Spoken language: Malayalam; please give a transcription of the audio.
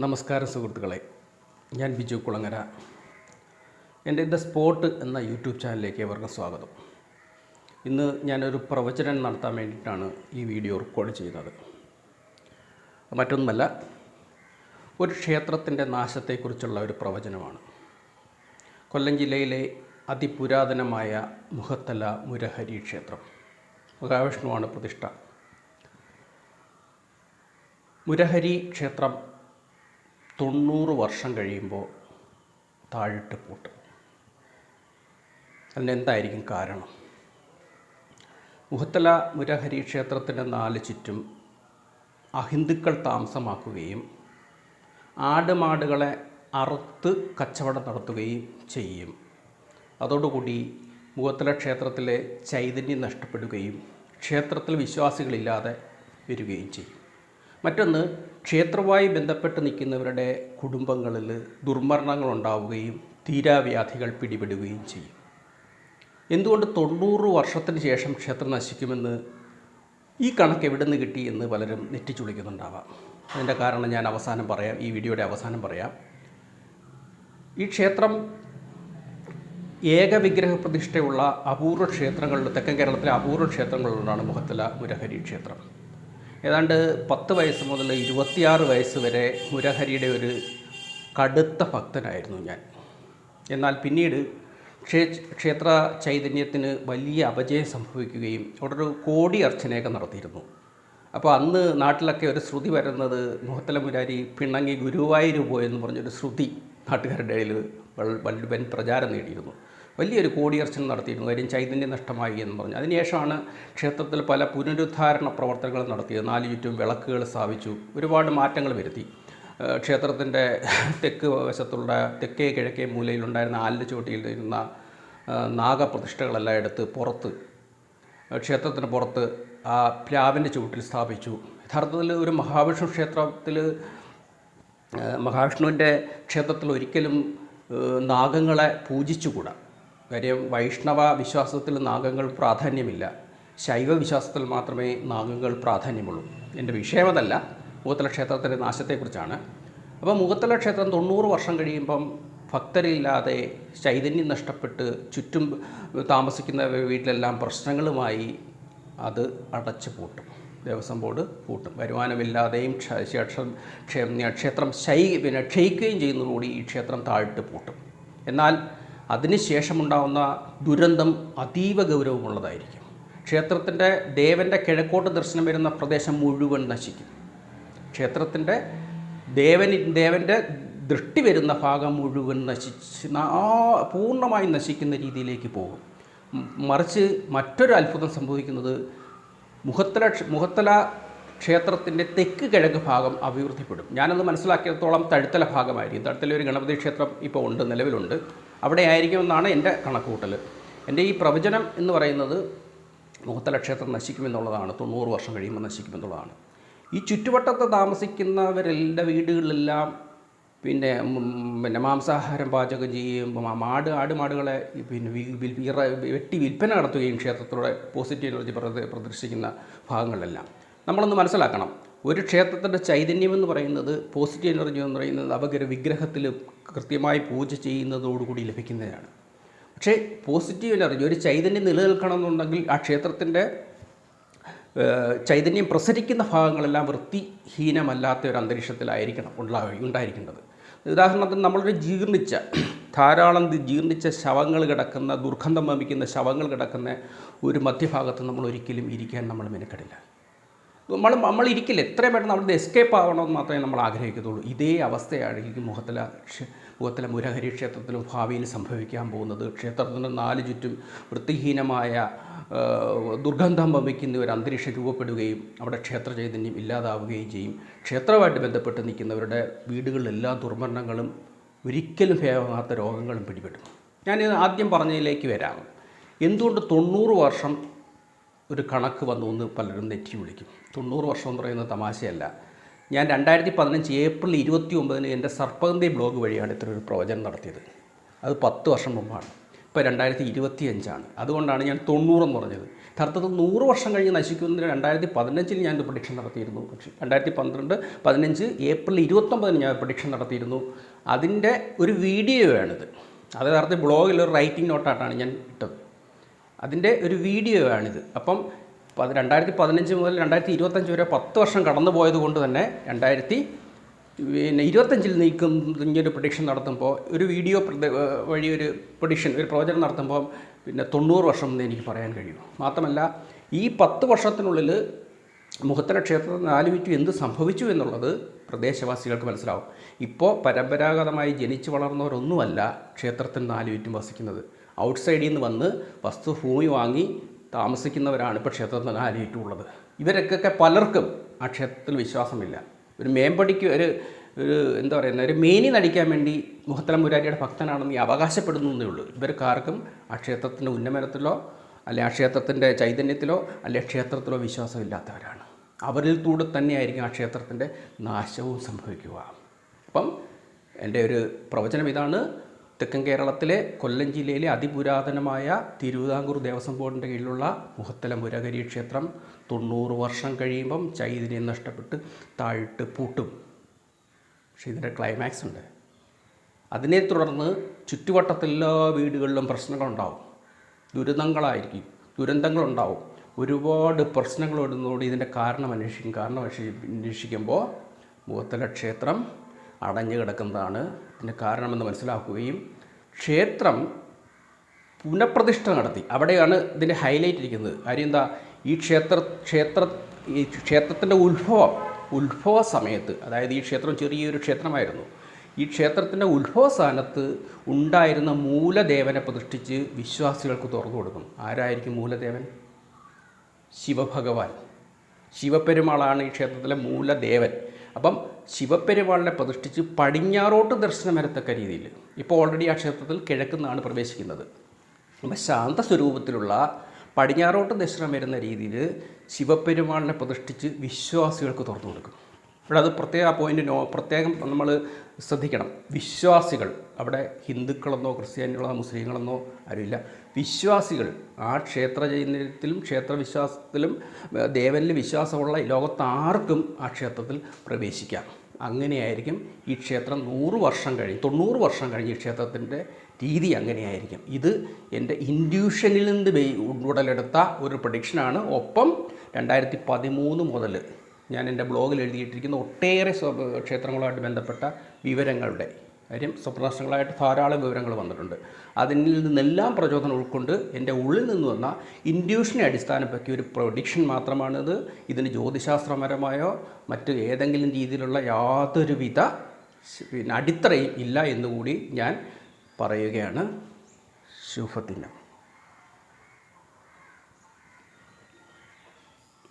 നമസ്കാരം സുഹൃത്തുക്കളെ. ഞാൻ ബിജു കുളങ്ങര. എന്റെ ദ സ്പോട്ട് എന്ന യൂട്യൂബ് ചാനലിലേക്ക് ഏവർക്കും സ്വാഗതം. ഇന്ന് ഞാനൊരു പ്രവചനം നടത്താൻ വേണ്ടിയിട്ടാണ് ഈ വീഡിയോ റെക്കോർഡ് ചെയ്യുന്നത്. മറ്റൊന്നുമല്ല ഒരു ക്ഷേത്രത്തിന്റെ നാശത്തെക്കുറിച്ചുള്ള ഒരു പ്രവചനമാണ്. കൊല്ലം ജില്ലയിലെ അതിപുരാതനമായ മുഖത്തല മുരഹരി ക്ഷേത്രം മഹാവിഷ്ണുവാണ് പ്രതിഷ്ഠ. മുരഹരി ക്ഷേത്രം തൊണ്ണൂറ് വർഷം കഴിയുമ്പോൾ താഴിട്ട് പൂട്ടും. അതിനെന്തായിരിക്കും കാരണം? മുഹത്തല മുരഹരി ക്ഷേത്രത്തിന്റെ നാല് ചുറ്റും അഹിന്ദുക്കൾ താമസമാക്കുകയും ആടുമാടുകളെ അറുത്ത് കച്ചവടം നടത്തുകയും ചെയ്യും. അതോടുകൂടി മുഖത്തല ക്ഷേത്രത്തിലെ ചൈതന്യം നഷ്ടപ്പെടുകയും ക്ഷേത്രത്തിൽ വിശ്വാസികളില്ലാതെ വരികയും ചെയ്യും. മറ്റൊന്ന് ക്ഷേത്രവുമായി ബന്ധപ്പെട്ട് നിൽക്കുന്നവരുടെ കുടുംബങ്ങളിൽ ദുർമരണങ്ങൾ ഉണ്ടാവുകയും തീരാവ്യാധികൾ പിടിപെടുകയും ചെയ്യും. എന്തുകൊണ്ട് തൊണ്ണൂറ് വർഷത്തിന് ശേഷം ക്ഷേത്രം നശിക്കുമെന്ന് ഈ കണക്ക് എവിടെ നിന്ന് കിട്ടി എന്ന് പലരും നെറ്റിച്ചുളിക്കുന്നുണ്ടാവാം. അതിന്റെ കാരണം ഞാൻ അവസാനം പറയാം ഈ വീഡിയോയുടെ അവസാനം പറയാം. ഈ ക്ഷേത്രം ഏകവിഗ്രഹ പ്രതിഷ്ഠയുള്ള അപൂർവ ക്ഷേത്രങ്ങളിൽ തെക്കൻ കേരളത്തിലെ അപൂർവ ക്ഷേത്രങ്ങളിലൊന്നാണ് മുഖത്തല മുരഹരി ക്ഷേത്രം. ഏതാണ്ട് പത്ത് വയസ്സ് മുതൽ ഇരുപത്തിയാറ് വയസ്സ് വരെ മുരഹരിയുടെ ഒരു കടുത്ത ഭക്തനായിരുന്നു ഞാൻ. എന്നാൽ പിന്നീട് ക്ഷേ ക്ഷേത്ര ചൈതന്യത്തിന് വലിയ അപജയം സംഭവിക്കുകയും അവിടെ ഒരു കോടി അർച്ചനയൊക്കെ നടത്തിയിരുന്നു. അപ്പോൾ അന്ന് നാട്ടിലൊക്കെ ഒരു ശ്രുതി വരുന്നത് മുഹത്തല മുരാരി പിണങ്ങി ഗുരുവായൂർ പോയെന്ന് പറഞ്ഞൊരു ശ്രുതി നാട്ടുകാരുടെ ഇടയിൽ വൻ പ്രചാരം നേടിയിരുന്നു. വലിയൊരു കോടിയർച്ചന നടത്തിയിരുന്നു. കാര്യം ചൈതന്യ നഷ്ടമായി എന്ന് പറഞ്ഞു. അതിനുശേഷമാണ് ക്ഷേത്രത്തിൽ പല പുനരുദ്ധാരണ പ്രവർത്തനങ്ങൾ നടത്തിയത്. നാല് ചുറ്റും വിളക്കുകൾ സ്ഥാപിച്ചു. ഒരുപാട് മാറ്റങ്ങൾ വരുത്തി. ക്ഷേത്രത്തിന്റെ തെക്ക് വശത്തുള്ള തെക്കേ കിഴക്കേ മൂലയിലുണ്ടായിരുന്ന ആലിന്റെ ചുവട്ടിയിലിരുന്ന നാഗപ്രതിഷ്ഠകളെല്ലാം എടുത്ത് പുറത്ത് ക്ഷേത്രത്തിന് പുറത്ത് ആ പ്ലാവിന്റെ ചുവട്ടിൽ സ്ഥാപിച്ചു. യഥാർത്ഥത്തിൽ ഒരു മഹാവിഷ്ണു ക്ഷേത്രത്തിൽ മഹാവിഷ്ണുവിന്റെ ക്ഷേത്രത്തിൽ ഒരിക്കലും നാഗങ്ങളെ പൂജിച്ചുകൂടാ. കാര്യം വൈഷ്ണവ വിശ്വാസത്തിൽ നാഗങ്ങൾ പ്രാധാന്യമില്ല. ശൈവ വിശ്വാസത്തിൽ മാത്രമേ നാഗങ്ങൾ പ്രാധാന്യമുള്ളൂ. എന്റെ വിഷയം അതല്ല. മൂത്തല ക്ഷേത്രത്തിന്റെ നാശത്തെക്കുറിച്ചാണ്. അപ്പോൾ മുഖത്തല ക്ഷേത്രം തൊണ്ണൂറ് വർഷം കഴിയുമ്പം ഭക്തരില്ലാതെ ചൈതന്യം നഷ്ടപ്പെട്ട് ചുറ്റും താമസിക്കുന്ന വീട്ടിലെല്ലാം പ്രശ്നങ്ങളുമായി അത് അടച്ചു പൂട്ടും. ദേവസ്വം ബോർഡ് പൂട്ടും. വരുമാനമില്ലാതെയും ക്ഷേത്രം ക്ഷേ- ക്ഷേത്രം ശൈ പിന്നെ ക്ഷയിക്കുകയും ചെയ്യുന്നതോടുകൂടി ഈ ക്ഷേത്രം താഴിട്ട് പൂട്ടും. എന്നാൽ അതിനുശേഷമുണ്ടാകുന്ന ദുരന്തം അതീവ ഗൗരവമുള്ളതായിരിക്കും. ക്ഷേത്രത്തിന്റെ ദേവന്റെ കിഴക്കോട്ട് ദർശനം വരുന്ന പ്രദേശം മുഴുവൻ നശിക്കും. ക്ഷേത്രത്തിന്റെ ദേവനി ദേവന്റെ ദൃഷ്ടി വരുന്ന ഭാഗം മുഴുവൻ നശിച്ച് പൂർണമായി നശിക്കുന്ന രീതിയിലേക്ക് പോകും. മറിച്ച് മറ്റൊരു അത്ഭുതം സംഭവിക്കുന്നത് മുഖത്തല മുഖത്തല ക്ഷേത്രത്തിന്റെ തെക്ക് കിഴക്ക് ഭാഗം അഭിവൃദ്ധിപ്പെടും. ഞാനത് മനസ്സിലാക്കിയിടത്തോളം തഴുത്തല ഭാഗമായിരിക്കും. തഴുത്തല ഒരു ഗണപതി ക്ഷേത്രം ഇപ്പോൾ ഉണ്ട് നിലവിലുണ്ട്. അവിടെ ആയിരിക്കുമെന്നാണ് എന്റെ കണക്കുകൂട്ടൽ. എന്റെ ഈ പ്രവചനം എന്ന് പറയുന്നത് മുഖത്തല ക്ഷേത്രം നശിക്കുമെന്നുള്ളതാണ് തൊണ്ണൂറ് വർഷം കഴിയുമ്പോൾ നശിക്കുമെന്നുള്ളതാണ്. ഈ ചുറ്റുവട്ടത്ത് താമസിക്കുന്നവരെല്ലാം വീടുകളിലെല്ലാം പിന്നെ പിന്നെ മാംസാഹാരം പാചകം ചെയ്യുകയും മാട് ആടുമാടുകളെ മാടുകളെ പിന്നെ വെട്ടി വിൽപ്പന നടത്തുകയും ക്ഷേത്രത്തിലൂടെ പോസിറ്റീവ് എനർജി പ്രദ- പ്രദർശിക്കുന്ന ഭാഗങ്ങളിലെല്ലാം. നമ്മളൊന്ന് മനസ്സിലാക്കണം ഒരു ക്ഷേത്രത്തിന്റെ ചൈതന്യം എന്ന് പറയുന്നത് പോസിറ്റീവ് എനർജി എന്ന് പറയുന്നത് നവഗ്രഹ വിഗ്രഹത്തിൽ കൃത്യമായി പൂജ ചെയ്യുന്നതോടുകൂടി ലഭിക്കുന്നതാണ്. പക്ഷേ പോസിറ്റീവ് എനർജി ഒരു ചൈതന്യം നിലനിൽക്കണം എന്നുണ്ടെങ്കിൽ ആ ക്ഷേത്രത്തിന്റെ ചൈതന്യം പ്രസരിക്കുന്ന ഭാഗങ്ങളെല്ലാം വൃത്തിഹീനമല്ലാത്ത ഒരു അന്തരീക്ഷത്തിലായിരിക്കണം ഉണ്ടാ- ഉണ്ടായിരിക്കേണ്ടത്. ഉദാഹരണത്തിന് നമ്മളൊരു ജീർണിച്ച ധാരാളം ജീർണിച്ച ശവങ്ങൾ കിടക്കുന്ന ദുർഗന്ധം വമിക്കുന്ന ശവങ്ങൾ കിടക്കുന്ന ഒരു മധ്യഭാഗത്ത് നമ്മൾ ഒരിക്കലും ഇരിക്കാൻ നമ്മൾ മെനക്കെടില്ല. നമ്മൾ നമ്മളിരിക്കില്ല എത്രയും പെട്ടെന്ന് അവിടുന്ന് എസ്കേപ്പ് ആവണമെന്ന് മാത്രമേ നമ്മൾ ആഗ്രഹിക്കത്തുള്ളൂ. ഇതേ അവസ്ഥയായിരിക്കും മുഖത്തല മുഖത്തല മുരഹരി ക്ഷേത്രത്തിലും ഭാവിയിൽ സംഭവിക്കാൻ പോകുന്നത്. ക്ഷേത്രത്തിന് നാല് ചുറ്റും വൃത്തിഹീനമായ ദുർഗന്ധം വമിക്കുന്ന ഒരു അന്തരീക്ഷം രൂപപ്പെടുകയും അവിടെ ക്ഷേത്ര ചൈതന്യം ഇല്ലാതാവുകയും ചെയ്യും. ക്ഷേത്രവുമായിട്ട് ബന്ധപ്പെട്ട് നിൽക്കുന്നവരുടെ വീടുകളിലെല്ലാ ദുർമരണങ്ങളും ഒരിക്കലും ഭേദമാകാത്ത രോഗങ്ങളും പിടിപെടും. ഞാൻ ആദ്യം പറഞ്ഞതിലേക്ക് വരാം. എന്തുകൊണ്ട് തൊണ്ണൂറ് വർഷം ഒരു കണക്ക് വന്നു എന്ന് പലരും നെറ്റി വിളിക്കും. തൊണ്ണൂറ് വർഷം എന്ന് പറയുന്ന തമാശയല്ല. ഞാൻ രണ്ടായിരത്തി പതിനഞ്ച് ഏപ്രിൽ ഇരുപത്തി ഒമ്പതിന് എന്റെ സർപ്പഗന്ധി ബ്ലോഗ് വഴിയാണ് ഇത്ര ഒരു പ്രവചനം നടത്തിയത്. അത് പത്ത് വർഷം മുമ്പാണ്. ഇപ്പോൾ രണ്ടായിരത്തി ഇരുപത്തി അഞ്ചാണ് അതുകൊണ്ടാണ് ഞാൻ തൊണ്ണൂറെന്ന് പറഞ്ഞത്. യഥാർത്ഥത്തിൽ നൂറ് വർഷം കഴിഞ്ഞ് നശിക്കുന്നതിന് രണ്ടായിരത്തി പതിനഞ്ചിൽ ഞാൻ ഒരു പ്രഡിക്ഷൻ നടത്തിയിരുന്നു. പക്ഷേ രണ്ടായിരത്തി പന്ത്രണ്ട് പതിനഞ്ച് ഏപ്രിൽ ഇരുപത്തൊമ്പതിന് ഞാൻ പ്രഡിക്ഷൻ നടത്തിയിരുന്നു. അതിന്റെ ഒരു വീഡിയോ വീഡിയോയാണിത് അത് യഥാർത്ഥത്തിൽ ബ്ലോഗിൽ ഒരു റൈറ്റിംഗ് നോട്ടായിട്ടാണ് ഞാൻ ഇട്ടത്. അതിന്റെ ഒരു വീഡിയോ ആണിത് അപ്പം രണ്ടായിരത്തി പതിനഞ്ച് മുതൽ രണ്ടായിരത്തി ഇരുപത്തഞ്ച് വരെ പത്ത് വർഷം കടന്നു പോയത് കൊണ്ട് തന്നെ രണ്ടായിരത്തി പിന്നെ ഇരുപത്തഞ്ചിൽ നീക്കും ഇങ്ങനൊരു പ്രഡിക്ഷൻ നടത്തുമ്പോൾ ഒരു വീഡിയോ വഴി ഒരു പ്രഡിക്ഷൻ ഒരു പ്രവചനം നടത്തുമ്പോൾ പിന്നെ തൊണ്ണൂറ് വർഷം എന്ന് എനിക്ക് പറയാൻ കഴിയും. മാത്രമല്ല ഈ പത്ത് വർഷത്തിനുള്ളിൽ മുഹത്തര ക്ഷേത്രത്തിൽ നാല് ചുറ്റും എന്ത് സംഭവിച്ചു എന്നുള്ളത് പ്രദേശവാസികൾക്ക് മനസ്സിലാവും. ഇപ്പോൾ പരമ്പരാഗതമായി ജനിച്ചു വളർന്നവരൊന്നുമല്ല ക്ഷേത്രത്തിൽ നാല് ചുറ്റും വസിക്കുന്നത് ഔട്ട്സൈഡിൽ നിന്ന് വന്ന് വസ്തു ഭൂമി വാങ്ങി താമസിക്കുന്നവരാണ് ഇപ്പോൾ നാല് ചുറ്റും ഇവരൊക്കെ പലർക്കും ആ ക്ഷേത്രത്തിൽ വിശ്വാസമില്ല. ഒരു മേമ്പടിക്ക് ഒരു ഒരു എന്താ പറയുന്ന ഒരു മേനി നടിക്കാൻ വേണ്ടി മുഹത്തല മുരാരിയുടെ ഭക്തനാണെന്ന് ഈ എന്നേ ഉള്ളൂ. ഇവർക്കാർക്കും ആ ക്ഷേത്രത്തിന്റെ ഉന്നമനത്തിലോ അല്ലെ ആ ക്ഷേത്രത്തിന്റെ ചൈതന്യത്തിലോ അല്ലെ ക്ഷേത്രത്തിലോ വിശ്വാസമില്ലാത്തവരാണ്. അവരിൽ കൂടെ തന്നെയായിരിക്കും ആ ക്ഷേത്രത്തിന്റെ നാശവും സംഭവിക്കുക. അപ്പം എന്റെ ഒരു പ്രവചനം ഇതാണ്. തെക്കൻ കേരളത്തിലെ കൊല്ലം ജില്ലയിലെ അതിപുരാതനമായ തിരുവിതാംകൂർ ദേവസ്വം ബോർഡിന്റെ കീഴിലുള്ള മുഹത്തല മുരകരി ക്ഷേത്രം തൊണ്ണൂറ് വർഷം കഴിയുമ്പം ചൈതന്യം നഷ്ടപ്പെട്ട് താഴിട്ട് പൂട്ടും. പക്ഷെ ഇതിന്റെ ക്ലൈമാക്സ് ഉണ്ട്. അതിനെ തുടർന്ന് ചുറ്റുവട്ടത്തെല്ലാ വീടുകളിലും പ്രശ്നങ്ങളുണ്ടാവും. ദുരിതങ്ങളായിരിക്കും ദുരന്തങ്ങളുണ്ടാവും. ഒരുപാട് പ്രശ്നങ്ങൾ വരുന്നതോട് ഇതിന്റെ കാരണം അന്വേഷിക്കും. കാരണം അന്വേഷി- അന്വേഷിക്കുമ്പോൾ മുഖത്തല ക്ഷേത്രം അടഞ്ഞു കിടക്കുന്നതാണ്. ഇതിന്റെ കാരണമെന്ന് മനസ്സിലാക്കുകയും ക്ഷേത്രം പുനഃപ്രതിഷ്ഠ നടത്തി. അവിടെയാണ് ഇതിന്റെ ഹൈലൈറ്റ് ഇരിക്കുന്നത്. കാര്യം എന്താ? ഈ ക്ഷേത്ര ക്ഷേത്ര ഈ ക്ഷേത്രത്തിന്റെ ഉത്ഭവം ഉത്ഭവ സമയത്ത് അതായത് ഈ ക്ഷേത്രം ചെറിയൊരു ക്ഷേത്രമായിരുന്നു. ഈ ക്ഷേത്രത്തിന്റെ ഉത്ഭവ സ്ഥാനത്ത് ഉണ്ടായിരുന്ന മൂലദേവനെ പ്രതിഷ്ഠിച്ച് വിശ്വാസികൾക്ക് തുറന്നു കൊടുക്കും ആരായിരിക്കും മൂലദേവൻ? ശിവഭഗവാൻ. ശിവപെരുമാളാണ് ഈ ക്ഷേത്രത്തിലെ മൂലദേവൻ. അപ്പം ശിവപെരുമാളിനെ പ്രതിഷ്ഠിച്ച് പടിഞ്ഞാറോട്ട് ദർശനം വരത്തക്ക രീതിയിൽ ഇപ്പോൾ ഓൾറെഡി ആ ക്ഷേത്രത്തിൽ കിഴക്കുന്നാണ് പ്രവേശിക്കുന്നത്. അപ്പം ശാന്ത സ്വരൂപത്തിലുള്ള പടിഞ്ഞാറോട്ട് ദർശനം വരുന്ന രീതിയിൽ ശിവപെരുമാളിനെ പ്രതിഷ്ഠിച്ച് വിശ്വാസികൾക്ക് തുറന്നു കൊടുക്കും. ഇവിടെ അത് പ്രത്യേക പോയിന്റ് നോ പ്രത്യേകം നമ്മൾ ശ്രദ്ധിക്കണം. വിശ്വാസികൾ അവിടെ ഹിന്ദുക്കളെന്നോ ക്രിസ്ത്യാനികളോ മുസ്ലിങ്ങളെന്നോ ആരുമില്ല. വിശ്വാസികൾ ആ ക്ഷേത്ര ചൈതന്യത്തിലും ക്ഷേത്ര വിശ്വാസത്തിലും ദേവനിൽ വിശ്വാസമുള്ള ലോകത്താർക്കും ആ ക്ഷേത്രത്തിൽ പ്രവേശിക്കാം. അങ്ങനെയായിരിക്കും ഈ ക്ഷേത്രം നൂറ് വർഷം കഴിഞ്ഞ് തൊണ്ണൂറ് വർഷം കഴിഞ്ഞ് ഈ ക്ഷേത്രത്തിന്റെ രീതി അങ്ങനെയായിരിക്കും. ഇത് എന്റെ ഇൻഡ്യൂഷനിൽ നിന്ന് ഉടലെടുത്ത ഒരു പ്രഡിക്ഷനാണ് ഒപ്പം രണ്ടായിരത്തി പതിമൂന്ന് മുതൽ ഞാൻ എന്റെ ബ്ലോഗിൽ എഴുതിയിട്ടിരിക്കുന്ന ഒട്ടേറെ ക്ഷേത്രങ്ങളുമായിട്ട് ബന്ധപ്പെട്ട വിവരങ്ങളുടെ കാര്യം സ്വപ്നനഷ്ടങ്ങളായിട്ട് ധാരാളം വിവരങ്ങൾ വന്നിട്ടുണ്ട്. അതിൽ നിന്നെല്ലാം പ്രചോദനം ഉൾക്കൊണ്ട് എന്റെ ഉള്ളിൽ നിന്ന് വന്ന ഇൻഡ്യൂഷനെ അടിസ്ഥാനപ്പെടുത്തി ഒരു പ്രൊഡിക്ഷൻ മാത്രമാണിത്. ഇതിന് ജ്യോതിശാസ്ത്രപരമായോ മറ്റ് ഏതെങ്കിലും രീതിയിലുള്ള യാതൊരുവിധ പിന്നെ അടിത്തറയും ഇല്ല എന്നുകൂടി ഞാൻ പറയുകയാണ്. ശുഭദിനം.